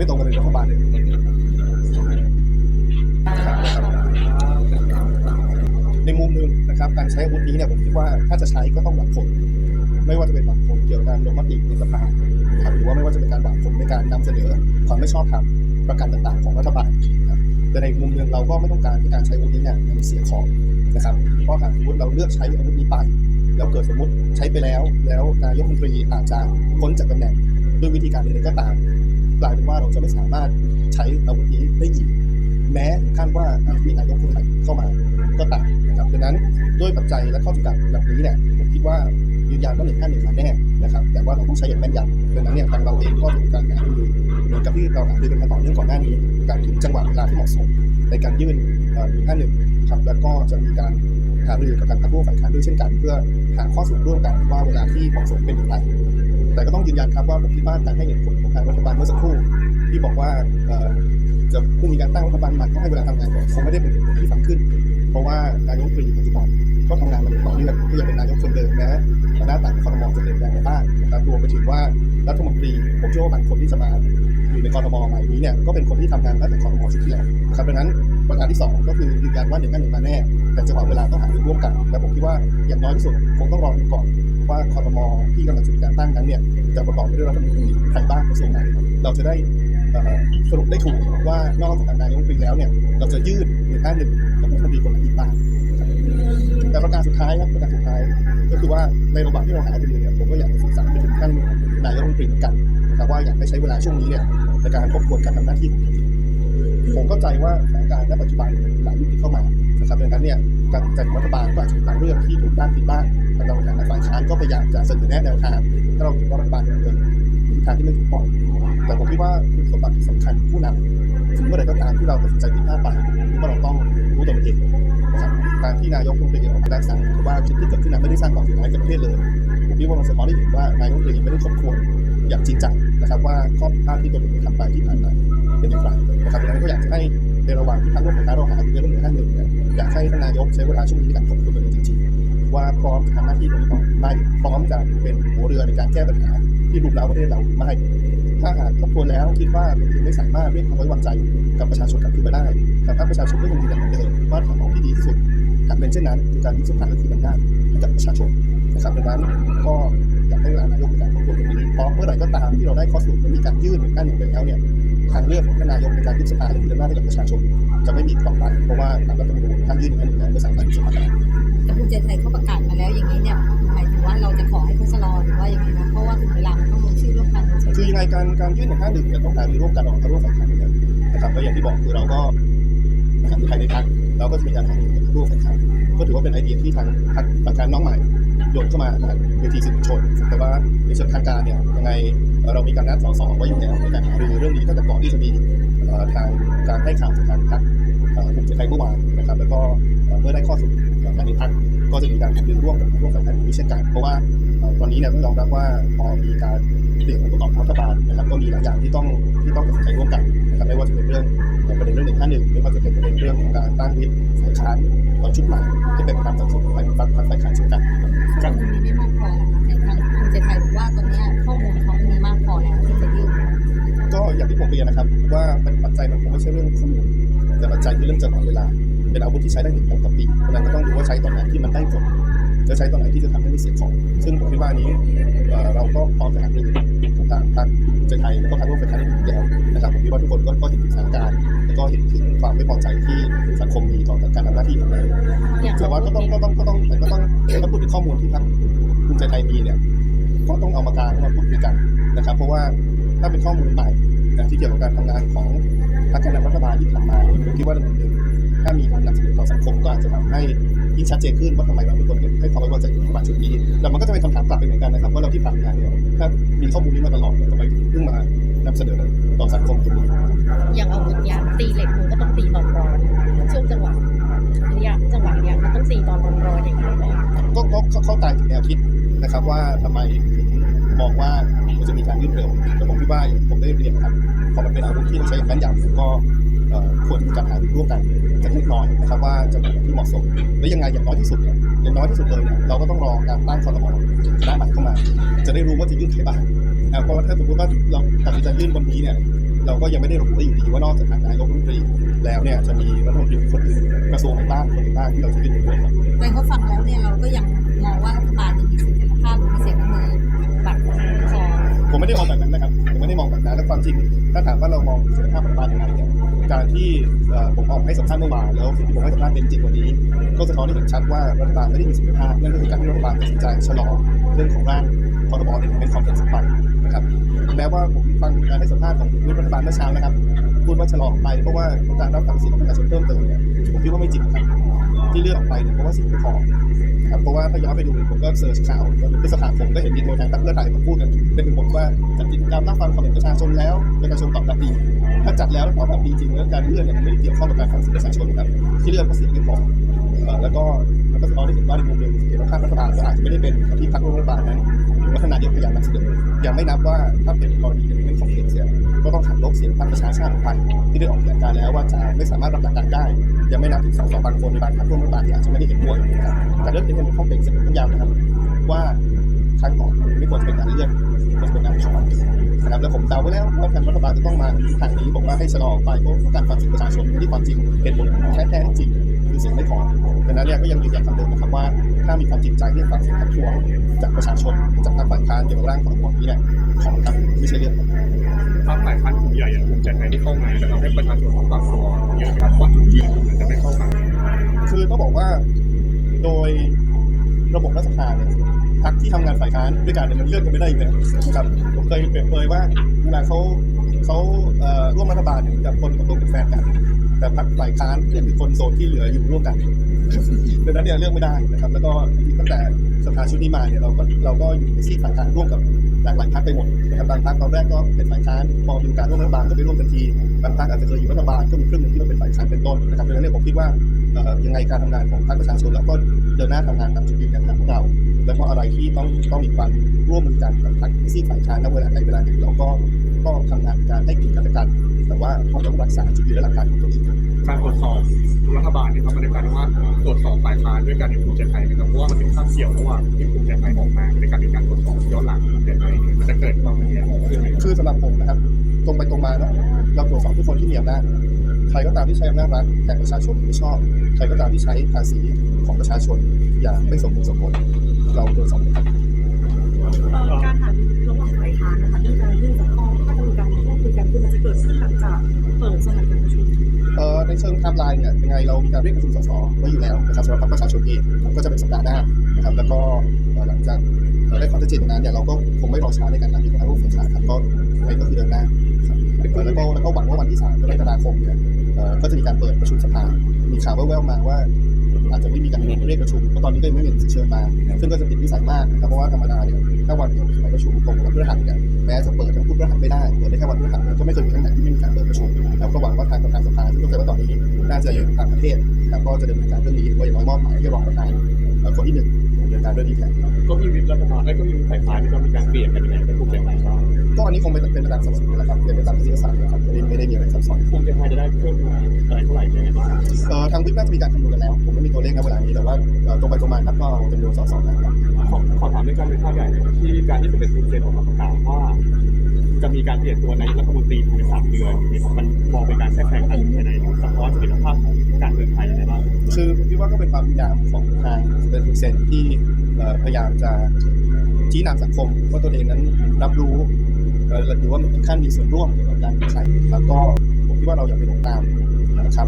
ไม่ตรงกันในรัฐบาลเลยนะครับนะครับในมุมหนึ่งนะครับการใช้อาวุธนี้เนี่ยผมคิดว่าถ้าจะใช้ก็ต้องหวังผล ไม่ว่าจะเป็นหวังผลเกี่ยวกับการลงมติในสภานะครับหรือว่าไม่ว่าจะเป็นการหวังผลในการนำเสนอความไม่ชอบธรรมประการต่างๆ ของรัฐบาลแต่ในมุมหนึ่งเราก็ไม่ต้องการที่การใช้อาวุธนี้เนี่ยมันเสียของนะครับเพราะหากสมมติเราเลือกใช้อาวุธนี้ไปแล้วเกิดสมมติใช้ไปแล้ว แล้วนายกรัฐมนตรีอาจจะพ้นจากตำแหน่งด้วยวิธีการใดๆก็ตาม กลายเป็นว่าเราจะไม่สามารถใช้อาวุธนี้ได้อีก แม้ถึงขั้นว่าอาจจะมีนายกคนใหม่เข้ามาก็ตามนะครับดังนั้นด้วยปัจจัยและข้อจำกัดเหล่านี้เนี่ยผมคิดว่ายืนยันว่าหนึ่งห้าหนึ่งมาแน่นะครับแต่ว่าเราต้องใช้อย่างแม่นยำดังนั้นเนี่ยทางเราเองก็จะมีการหารือเหมือนกับที่เราหารือกันมาต่อเนื่องก่อนหน้านี้ การถึงจังหวะเวลาที่เหมาะสมในการยื่นหนึ่งห้าหนึ่งครับแล้วก็จะมีการหารือกับทางพรรคร่วมฝ่ายค้านด้วยเช่นกัน เพื่อหาข้อสรุปร่วมกันว่าเวลาที่เหมาะสมเป็นอย่างไร แต่ก็ต้องยืนยันครับว่าผมคิดว่าการให้เหตุผลของทางรัฐบาลเมื่อสักครู่ที่บอกว่าจะเพิ่งมีการตั้งรัฐบาลใหม่ต้องให้เวลาทำงานก่อนคงไม่ได้เป็นเหตุผลที่ฟังขึ้น เพราะว่านายกรัฐมนตรีปัจจุบันก็ทำงานมาต่อเนื่องก็ยังเป็นนายกคนเดิมแม้หน้าต่างคอรมอจะเปลี่ยนแปลงไปบ้างนะครับรวมไปถึงว่ารัฐมนตรีผมเชื่อว่าบางคนที่จะมาอยู่ในกรทมใหม่นี้เนี่ยก็เป็นคนที่ทำงานตั้งแต่คอรมอชุดที่แล้วครับดังนั้นประการที่สองก็คือยืนยันว่าหนึ่งกันหนึ่งมาแน่ แต่จังหวะเวลาต้องหารือร่วมกัน และผมคิดว่าอย่างน้อยที่สุดคงต้องรอดูก่อน ว่าคอรมอที่กำลังจะมีการตั้งนั้นเนี่ยจะประกอบไปด้วยรัฐมนตรีใครบ้างกระทรวงไหนเราจะได้สรุปได้ถูกว่านอกจากนายกรัฐมนตรีแล้วเนี่ยเราจะยืดหรือห้าหนึ่งกับรัฐมนตรีคนไหนอีกบ้างแต่ประการสุดท้ายครับประการสุดท้ายก็คือว่าในระหว่างที่เราหารือเนี่ยผมก็อยากจะสื่อสารไปถึงท่านนายกรัฐมนตรีเหมือนกันนะครับว่าอยากให้ใช้เวลาช่วงนี้เนี่ยในการทบทวนการทำหน้าที่ผมเข้าใจว่าสถานการณ์ณปัจจุบันหลายวิกฤตเข้ามานะครับดังนั้นเนี่ย การตัดสินใจของรัฐบาลก็อาจจะมีบางเรื่องที่ถูกด้านผิดบ้างทางเราในฐานะฝ่ายค้านก็พยายามจะเสนอแนะแนวทางถ้าเราเห็นว่ารัฐบาลเดินในทางที่ไม่ถูกต้องแต่ผมคิดว่าคุณสมบัติที่สำคัญผู้นำถึงเมื่อไหร่ก็ตามที่เราตัดสินใจผิดพลาดไปว่าเราต้องรู้ตัวเองนะครับการที่นายกรัฐมนตรีออกมาได้สั่งคือว่าคลิปที่เกิดขึ้นนั้นไม่ได้สร้างความเสียหายกับประเทศเลยผมคิดว่ามันสะท้อนให้เห็นว่านายกรัฐมนตรีไม่ได้ทบทวนอย่างจริงจังนะครับว่าข้อผิดพลาดที่ตัวเองทำไปที่ผ่านมา เป็นอย่างไรนะครับดังนั้นก็อยากจะให้ในระหว่างที่ทางร่วมฝ่ายค้านเราหารือเรื่องหนึ่งห้าหนึ่งเนี่ยอยากให้ท่านนายกใช้เวลาช่วงนี้ในการทบทวนตัวเองจริงๆ ว่าพร้อมทำหน้าที่ตรงนี้ต่อหรือไม่พร้อมจะเป็นหัวเรือในการแก้ปัญหาที่รุมเร้าประเทศเราหรือไม่ ถ้าหากทบทวนแล้วคิดว่าตังไม่สามารถเรียกความไว้วางใจกับประชาชนกลับคืนมาได้แต่ถ้าประชาชนก็ยังยืนยันเหมือนเดิมว่าทางออกที่ดีที่สุดหากเป็นเช่นนั้นคือการยึดสุดท้ายก็คืออำนาจให้กับประชาชนนะครับดังนั้นก็อยากให้เวลานายกในการทบทวนตรงนี้เพราะเมื่อไหร่ก็ตามที่เราได้ข้อสรุปและมีการยื่นหรือการหนึ่งไปแล้วเนี่ย ทางเลือกของท่านนายกในการยึดสภาหรืออำนาจให้กับประชาชน จะไม่มีต่อไปเพราะว่าตามรัฐธรรมนูญท่านยื่นอย่างนั้นแล้วไม่สามารถยึดสภาได้แต่ภูมิใจไทยเขาประกาศมาแล้วอย่างนี้เนี่ยหมายถึงว่าเราจะขอให้เขาชะลอหรือว่าอย่างไรนะเพราะว่าถึงเวลามันต้องลงชื่อร่วมกันใช่ไหมคือยังไงการการยื่นหนึ่งห้าหนึ่งเนี่ยต้องการมีร่วมกันออกมาร่วมฝ่ายค้านอยู่แล้วนะครับก็อย่างที่บอกคือเราก็ทางไทยในพักเราก็จะมีการหารือกับร่วมฝ่ายค้านก็ถือว่าเป็นไอเดียที่ทางพรรคฝ่ายค้านน้องใหม่โยนเข้ามาทางเวทีสื่อมวลชน แต่ว่าในเชิงทางการเนี่ยยังไง เอ่อเรามีการนัดสสไว้อยู่แล้วในการหารือเรื่องนี้ตั้งแต่ก่อนที่จะมีเอ่อทางการให้ข่าวจากทางพรรคเอ่อภูมิใจไทยเมื่อวานนะครับ แล้วก็เอ่อเมื่อได้ข้อสรุปจากทางในพรรคก็จะมีการหารือร่วมกับร่วมฝ่ายค้านอยู่เช่นกันเพราะว่าเอ่อตอนนี้เนี่ยต้องยอมรับว่าพอมีการเปลี่ยนองค์ประกอบของรัฐบาลนะครับ ก็มีหลายอย่างที่ต้องที่ต้องตัดสินใจร่วมกันนะครับไม่ว่าจะเป็นเรื่องประเด็นเรื่องหนึ่งห้าหนึ่งไม่ว่าจะเป็นประเด็นเรื่องของการตั้งวิปฝ่ายค้านชุดใหม่ที่เป็นไปตามสัดส่วนของฝ่ายฝักฝ่ายค้านเช่นกันข้อมูลนี้ไม่มากพอแล้วค่ะ แต่ทางภูมิใจไทยบอกว่าตอนเนี้ยข้อมูลเขามีมากพอแล้วที่จะยื่นก็อย่างที่ผมเรียนนะครับ ว่ามันปัจจัยมันคงไม่ใช่เรื่องข้อมูลแต่ปัจจัยคือเรื่องจังหวะเวลา เป็นอาวุธที่ใช้ได้หนึ่งครั้งต่อปีเพราะฉะนั้นก็ต้องดูว่าใช้ตอนไหนที่มันได้ผลจะใช้ตอนไหนที่จะทำให้ไม่เสียของ ซึ่งผมคิดว่าอันนี้เอ่อเราก็พร้อมจะหารือกับทางพรรคภูมิใจไทยแล้วก็พรรคร่วมฝ่ายค้านได้อยู่แล้วนะครับผมคิดว่าทุกคนก็ก็เห็นถึงสถานการณ์แล้วก็เห็นถึงความไม่พอใจที่สังคมมีต่อการทำหน้าที่ของนายกอย่างแต่ว่าก็ต้องก็ต้องก็ต้องแต่ก็ต้องถ้าพูดถึงข้อมูลที่พรรคภูมิใจไทยมีเนี่ย ก็ต้องเอามากลางมาพูดคุยกันนะครับ เพราะว่าถ้าเป็นข้อมูลใหม่ที่เกี่ยวกับการทำงานของพรรคแกนนำรัฐบาลที่ผ่านมาผมคิดว่าในมุมหนึ่งถ้ามีการนำเสนอต่อสังคมก็อาจจะทำให้ยิ่งชัดเจนขึ้นว่าทำไมเราเป็นคนให้ความไว้วางใจกับรัฐบาลชุดนี้แล้วมันก็จะเป็นคำถามกลับไปเหมือนกันนะครับว่าเราที่ผ่านมาเนี่ยถ้ามีข้อมูลนี้มาตลอดเนี่ยทำไมถึงเพิ่งมานำเสนอต่อสังคมตรงนี้อย่างอาวุธเนี้ยตีเหล็กมันก็ต้องตีตอนร้อนช่วงจังหวะระยะจังหวะเนี้ยมันต้องตีตอนร้อนๆอย่างนี้ไหมก็ก็ก็เข้าใจถึงแนวคิด นะครับว่าทำไมถึงมองว่ามันจะมีการยื่นเร็วแต่ผมคิดว่าผมได้เรียนครับพอมันเป็นอาวุธที่ต้องใช้อย่างแม่นยำก็ควรมีการหาร่วมกันสักเล็กน้อยนะครับว่าจะเป็นแบบที่เหมาะสมและยังไงอย่างน้อยที่สุดเนี่ยอย่างน้อยที่สุดเลยเนี่ยเราก็ต้องรอการตั้งคอรมอคณะใหม่เข้ามา จะได้รู้ว่าจะยื่นใครบ้างเพราะว่าถ้าสมมติว่าเราตัดสินใจยื่นวันนี้เนี่ยเราก็ยังไม่ได้ระบุได้อยู่ดีว่านอกจากทางนายกรัฐมนตรีแล้วเนี่ยจะมีรัฐมนตรีคนอื่นกระทรวงไหนบ้างคนไหนบ้างที่เราจะยื่นด้วยครับแต่เขาฟังแล้วเนี่ยเราก็ยังมองว่ารัฐบาล ผมไม่ได้มองแบบนั้นนะครับผมไม่ได้มองแบบนั้นและความจริง ถ้าถามว่าเรามองเสถียภาพรัฐบาลยังไงเนี่ยการที่ผมออกให้สัมภาษณ์เมื่อวานแล้วสิ่งที่ผมให้สัมภาษณ์เป็นจริงวันนี้ ก็สะท้อนให้เห็นชัดว่ารัฐบาลไม่ได้มีเสถียภาพนั่นก็คือการที่รัฐบาลตัดสินใจชะลอเรื่องของร่างพรบเด็กเป็นความเป็นสำคัญนะครับแม้ว่าผมฟังการให้สัมภาษณ์ของรัฐบาลเมื่อเช้านะครับพูดว่าชะลอไปเพราะว่าการรับฟังเสียงของประชาชนเพิ่มเติมเนี่ยผมคิดว่าไม่จริงครับที่เลื่อนออกไปเนี่ยเพราะว่าเสิ่งไม่พอ ครับเพราะว่าถ้าย้อนไปดูผมก็เสิร์ชข่าวพฤษภาคมก็เห็นมีตัวแทนพรรคเพื่อไทยมาพูดกันเป็นหมดว่าจัดกิจกรรมรับฟังความเห็นประชาชนแล้วประชาชนตอบรับดีถ้าจัดแล้วแล้วตอบรับดีจริงแล้วการเลื่อนเนี่ยมันไม่ได้เกี่ยวข้องกับการฟังเสียงประชาชนครับที่เลื่อนเพราะเสียงไม่พอเอ่อแล้วก็มันก็สะท้อนให้เห็นว่าในมุมหนึ่งเสียงภาครัฐบาลก็อาจจะไม่ได้เป็นที่พรรคร่วมรัฐบาลนั้นหรือว่าทานนายกพยายามนำเสนอยังไม่นับว่าถ้าเป็นกรณีเป็นเรื่องของเสียงเสีย ก็ต้องหักลบเสียงพรรคประชาชาติออกไปที่ได้ออกแถลงการแล้วว่าจะไม่สามารถรับหลักการได้ ยังไม่นับถึงสสบางคนในบางพรรคร่วมรัฐบาลอาจจะไม่ได้เห็นด้วยนะครับแต่เรื่องนี้เป็นข้อเป็นเสร็จต้องย้ำนะครับ ว่าครั้งก่อนไม่ควรจะเป็นการเลื่อนควรจะเป็นการถอนนะครับแล้วผมเดาไว้แล้วว่าทางรัฐบาลจะต้องมาทางนี้บอกว่าให้ชะลออกไปเพราะการฟังเสียงประชาชนที่ความจริงเหตุผลแท้ๆจริงคือเสียงไม่พอดังนั้นเนี่ยก็ยังยืนยันคำเดิมนะครับว่า ถ้ามีความจริงใจที่จะฟังเสียงทักท้วงจากประชาชนจากทางฝ่ายค้านเกี่ยวกับร่างของกฎนี้เนี่ยขอครับไม่ใช่เรื่องพรรคฝ่ายค้านกลุ่มใหญ่อย่างภูมิใจไทยที่เข้ามาจะทำให้ประชาชนต้องปรับตัวเยอะครับว่าจุดยืนของมันจะไม่เข้ามาคือต้องบอกว่าโดยระบบรัฐสภาเนี่ยพรรคที่ทำงานฝ่ายค้านด้วยกันเนี่ยมันเลือกกันไม่ได้อยู่แล้วนะครับผมเคยเปรียบเปรยว่าเวลาเขาเขาเอ่อร่วมรัฐบาลเนี่ยกับคนกับตัวเป็นแฟนกัน แต่พรรคฝ่ายค้านเนี่ยคือคนโซนที่เหลืออยู่ร่วมกันดังนั้นเนี่ยเลือกไม่ได้นะครับ แล้วก็ตั้งแต่สภาชุดนี้มาเนี่ยเราก็เราก็อยู่ในซีกฝ่ายค้านร่วมกับหลากหลายพรรคไปหมดนะครับบางพรรคตอนแรกก็เป็นฝ่ายค้านพอมีกาสร่วมรัฐบาลก็ไปร่วมทันทีบางพรรคอาจจะเคยอยู่รัฐบาลก็มีครึ่งหนึ่งที่มาเป็นฝ่ายค้านเป็นต้นนะครับดังนั้นเนี่ยผมคิดว่ายังไงการทำงานของภาคประชาชนเราก็เดินหน้าทำงานตามจุดยืนอย่างของเรา แล้วก็อะไรที่ต้องต้องมีความร่วมมือกันกับพรรคซีกฝ่ายค้านณเวลาใดเวลาหนึ่งเราก็ก็ทำงานการให้กิดกันและกัน แต่ว่าต้องรักษาจุดยืนและหลักการของตัวเองการตรวจสอบรัฐบาลนี่ครับมันเป็นการว่าตรวจสอบฝ่ายค้านด้วยการในภูมิใจไทยนะครับเพราะว่ามันเป็นข้ามเกี่ยวระหว่างที่ภูมิใจไทยออกมาในการเป็นการตรวจสอบย้อนหลังภูมิใจไทยมันจะเกิดความเสียหายขึ้นไหมครับคือสำหรับผมนะครับ ตรงไปตรงมาเนาะเราตรวจสอบทุกคนที่มีอำนาจใครก็ตามที่ใช้อำนาจรัฐแทนประชาชนไม่ชอบ ใครก็ตามที่ใช้ภาษีของประชาชนอย่างไม่สมบูรณ์สมผลเราตรวจสอบครับการหารือระหว่างฝ่ายค้านนะคะเรื่องการเรื่อง จะเกิดขึ้นหลังจากเปิดสมัยการประชุมเอ่อในเชิงไทม์ไลน์เนี่ยยังไงเรามีการเรียกประชุมสสไว้อยู่แล้วนะครับสำหรับพรรคประชาชนเองก็จะเป็นสัปดาห์หน้านะครับแล้วก็หลังจากได้ความชัดเจนนั้นเนี่ยเราก็คงไม่รอช้าในการนำที่คณะร่วมฝ่ายค้านครับก็ยังไงก็คือเดินหน้าครับแล้วก็แล้วก็หวังว่าวันที่3กรกฎาคมเนี่ยก็จะมีการเปิดประชุมสภา มีข่าวแว่วๆมาว่าอาจจะไม่มีการเรียกประชุมเพราะตอนนี้ก็ยังไม่มีเชิญมา ซึ่งก็จะผิดวิสัยมากนะครับเพราะว่าธรรมดาเนี่ย ถ้าวันเดียวสมัยประชุมตรงกับวันพฤหัสเนี่ยแม้จะเปิดทั้งพุธพฤหัสไม่ได้เปิดได้แค่วันพฤหัสเนี่ยก็ไม่เคยมีครั้งไหนที่ไม่มีการเปิดประชุมแล้วก็หวังว่าทางประธานสภาซึ่งก็เข้าใจว่าตอนนี้น่าจะอยู่ต่างประเทศ แล้วก็จะดำเนินการเรื่องนี้โดยอย่างน้อยมอบหมายให้รองประธานเอ่อคนที่หนึ่งดำเนินการเรื่องนี้แทนก็มีวิปรัฐบาลไอ้ก็มีฝ่ายค้านที่ต้องมีการเปลี่ยนกันยังไงเป็นภูมิใจไทยบ้างก็อันนี้คงเป็นเป็นไปตามสัดส่วนนี่แหละครับเป็นไปตามที่ศาสตร์นะครับไม่ได้ไม่ได้มีอะไรซับซ้อนภูมิใจไทยจะได้เพิ่มมาอะไรเท่าไหร่ยังไงบ้างเอ่อทางวิปน่าจะมีการคำนวณกันแล้ว ผมไม่มีตัวเลขณเวลานี้แต่ว่าเอ่อตรงไปตรงมาครับก็เอาจำนวนสสนะครับ ขอขอถามในการเป็นภาพใหญ่ที่การที่สมเด็จพระเจ้าออกมาประกาศว่า จะมีการเปลี่ยนตัวนายกรัฐมนตรีภายในสามเดือนมันมองเป็นการแทรกแซงการเมืองภายในหรือสะท้อนศักยภาพของการเมืองไทยยังไงบ้างคือผมคิดว่าก็เป็นความพยายามของทางสเปนฟูเซนที่พยายามจะชี้นำสังคมว่าตัวเองนั้นรับรู้หรือว่าถึงขั้นมีส่วนร่วมเกี่ยวกับการใช้แล้วก็ผมคิดว่าเราอย่าไปหลงตามค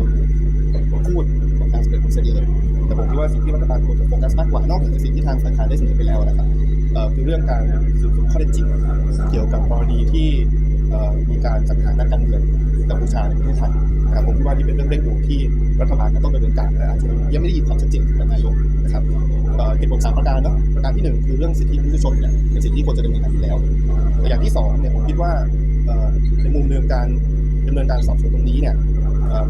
ำพูดของทางสเปนฟูเซนเลย แต่ผมคิดว่าสิ่งที่รัฐบาลควรจะโฟกัสมากกว่านอกเหนือจากสิ่งที่ทางฝ่ายค้านได้เสนอไปแล้วนะครับคือเรื่องการสืบสวนข้อเท็จจริง เกี่ยวกับกรณีที่มีการจัดหานักการเมืองกัมพูชาในประเทศไทยนะครับผมคิดว่านี่เป็นเรื่องเร่งด่วนที่รัฐบาลต้องดำเนินการและอาจจะยังไม่ได้ยินความชัดเจนจากนายกนะครับเหตุผลสามประการเนาะประการที่หนึ่งคือเรื่องสิทธิมนุษยชนเนี่ยเป็นสิ่งที่ควรจะดำเนินการอยู่แล้วแต่อย่างที่สองเนี่ยผมคิดว่าในมุมเดิมการดำเนินการสอบสวนตรงนี้เนี่ย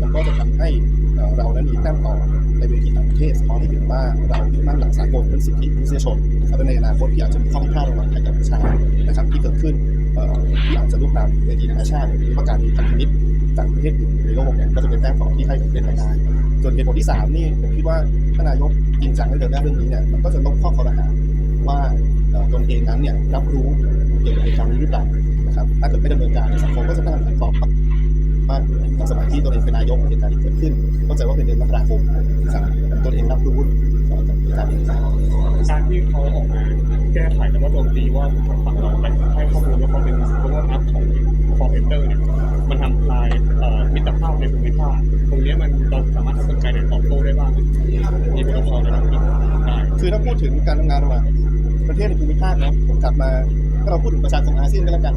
มันก็จะทำให้เอ่อเรานั้นมีแต้มต่อ ในเวทีต่างประเทศสะท้อนให้เห็นว่าเรายึดมั่นหลักสากลเรื่องสิทธิมนุษยชนนะครับและในอนาคตที่อาจจะมีข้อพิพาทระหว่างไทยกับกัมพูชานะครับที่เกิดขึ้นที่อาจจะลุกลามเวทีนานาชาติหรือว่าการมีพันธมิตรจากประเทศอื่นในโลกเนี่ยก็จะเป็นแต้มต่อที่ให้กับประเทศไทยได้ส่วนเหตุผลที่สามนี่ผมคิดว่าถ้านายกจริงจังและเดินหน้าเรื่องนี้เนี่ยมันก็จะลบข้อคอรหาว่าเอ่อตนเองนั้นเนี่ยรับรู้เกี่ยวกับเหตุการณ์นี้หรือเปล่านะครับถ้าเกิดไม่ดำเนินการในสังคมก็จะตั้งคำถามตอบ ว่าในสมัยที่ตัวเองเป็นนายกเหตุการณ์ที่เกิดขึ้นเข้าใจว่าเป็นเดือนมกราคมนะครับตัวเองรับรู้กับเหตุการณ์นี้นะครับการที่เขาออกมาแก้ไขแล้วก็โจมตีว่าทางฝั่งเราไปให้ข้อมูลว่าเขาเป็นเพราะว่านับของคอมเพนเตอร์เนี่ยมันทำลายเอ่อมิตรภาพในภูมิภาคตรงเนี้ยมันเราสามารถทำกลไกในตอบโต้ได้บ้างมีโปรโตคอลในการที่ได้คือถ้าพูดถึงการทำงานระหว่างประเทศในภูมิภาคนะผมกลับมาถ้าเราพูดถึงประชาคมอาเซียนก็แล้วกัน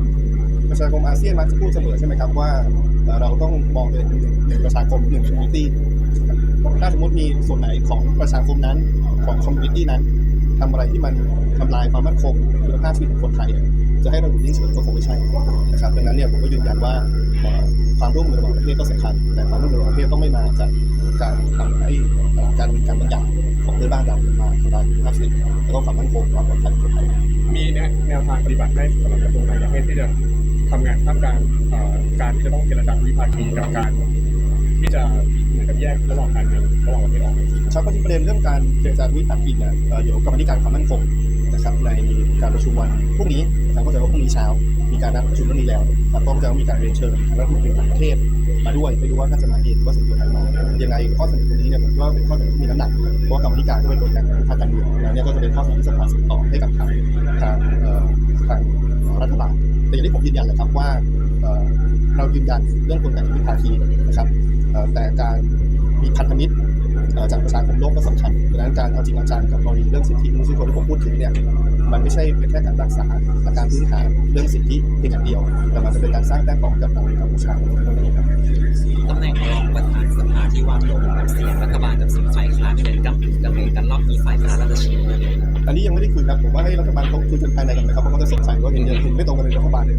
ประชาคมอาเซียนมักจะพูดเสมอใช่ไหมครับว่า เอ่อเราต้องมองเป็นหนึ่งประชาคมหนึ่งคอมมูนิตี้ถ้าสมมติมีส่วนไหนของประชาคมนั้นของคอมมูนิตี้นั้นทำอะไรที่มันทำลายความมั่นคงคุณภาพชีวิตของคนไทยเนี่ยจะให้เราอยู่นิ่งเฉยก็คงไม่ใช่นะครับดังนั้นเนี่ยผมก็ยืนยันว่าความร่วมมือระหว่างประเทศก็สำคัญ แต่ความร่วมมือระหว่างประเทศต้องไม่มาจากการทำให้การมีการบัญญัติของเพื่อนบ้านเรามาทำลายคุณภาพชีวิตแล้วก็ความมั่นคงความปลอดภัยของคนไทยมีแนวแนวทางปฏิบัติให้สำหรับกระทรวงต่างประเทศที่จะ ทำงานท่ามกลางการที่จะต้องเจรจาวิภาคีกับการที่จะเหมือนกับแยกระหว่างการเมืองระหว่างประเทศออกครับก็ที่ประเด็นเรื่องการเจรจาวิพากษ์เนี่ยเดี๋ยวกรรมธิการความมั่นคงนะครับในการประชุมวันพรุ่งนี้นะครับก็จะว่าพรุ่งนี้เช้า มีการนัดประชุมเรื่องนี้แล้วครับก็จะมีการเรียนเชิญทางรัฐมนตรีต่างประเทศมาด้วยไม่รู้ว่าท่านจะมาเองว่าส่งตัวแทนมายังไงข้อเสนอตรงนี้เนี่ยผมว่าเป็นข้อเสนอที่มีน้ำหนักเพราะกรรมธิการก็เป็นตัวแทนของภาคการเมืองแล้วเนี่ยก็จะเป็นข้อเสนอที่สำคัญส่งต่อให้กับทางทาง ทางรัฐบาล แต่อย่างที่ผมยืนยันเละครับว่าเเรายืนยันเรื่องกลไกวิภาคีนะครับแต่การมีพันธมิตรจากประชาคมโลกก็สำคัญดังนั้นการเอาจริงเอาจังกับกรณีเรื่องสิทธิมนุษยชนที่ผมพูดถึงเนี่ย มันไม่ใช่เป็นแค่การรักษาอาการพื้นฐานเรื่องสิทธิเพียงอย่างเดียว แต่มันจะเป็นการสร้างแต้มต่อกับทางกัมพูชาครับตำแหน่งรองประธานสภาที่วางลงกับเสียงรัฐบาลกับเสียงฝ่ายค้านเป็นกำกึ่งกำเนิดกันรอบนี้ฝ่ายค้านเราจะชี้อันนี้ยังไม่ได้คุยครับผมว่าให้รัฐบาลเขาคุยกันภายในกันนะครับเพราะเขาจะสงสัยว่าเห็นเห็นไม่ตรงกันในรัฐบาลเลย